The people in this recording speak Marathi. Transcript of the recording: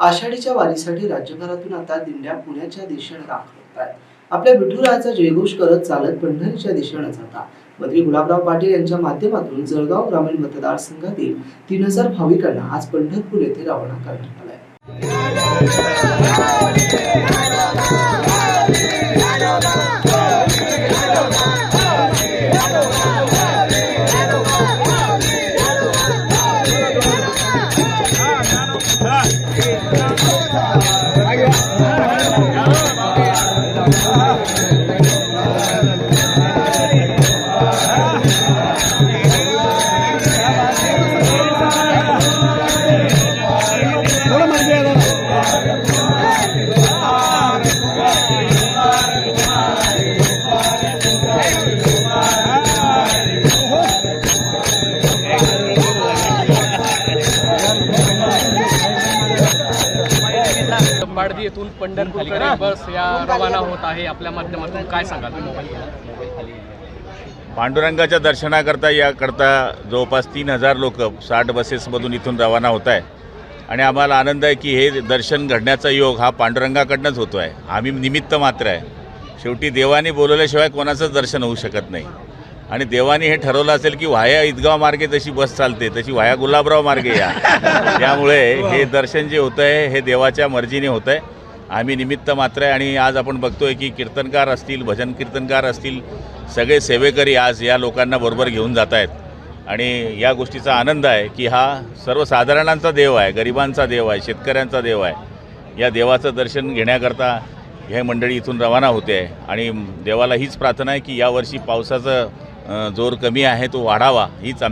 आषाढीच्या वारीसाठी राज्यभरातून आता दिंड्या पुण्याच्या दिशेने दाखल आहेत. आपल्या विठुरायाचा जयघोष करत चालत पंढरीच्या दिशेने जाता मंत्री गुलाबराव पाटील यांच्या माध्यमातून जळगाव ग्रामीण मतदारसंघातील तीन हजार भाविकांना आज पंढरपूर येथे रवाना करण्यात आलाय. Stop. पाडदी येथून पंढरपूरकडे बस या रवाना होत आहे आपल्या माध्यमातून. काय सांगाल पांडुरंगाच्या दर्शनाकरता याकरता जवळपास तीन हजार लोक साठ बसेसमधून इथून रवाना होत आहे. आणि आम्हाला आनंद आहे की हे दर्शन घडण्याचा योग हा पांडुरंगाकडनंच होतो आहे आम्ही निमित्त मात्र आहे. शेवटी देवाने बोलवल्याशिवाय कोणाचंच दर्शन होऊ शकत नाही. आणि देवाने हे ठरवलं असेल की वाया ईदगाव मार्गे जशी बस चालते तशी वाया गुलाबराव मार्गे या. त्यामुळे हे दर्शन जे होतं आहे हे देवाच्या मर्जीने होतं आहे आम्ही निमित्त मात्र आहे आणि आज आपण बघतोय की कीर्तनकार असतील भजन कीर्तनकार असतील सगळे सेवेकरी आज या लोकांना बरोबर घेऊन जात आहेत. आणि या गोष्टीचा आनंद आहे की हा सर्वसाधारणांचा देव आहे गरिबांचा देव आहे शेतकऱ्यांचा देव आहे. या देवाचं दर्शन घेण्याकरता हे मंडळी इथून रवाना होते. आहे आणि देवाला हीच प्रार्थना आहे की यावर्षी पावसाचं जोर कमी आहे तो वाढावा हीच आमची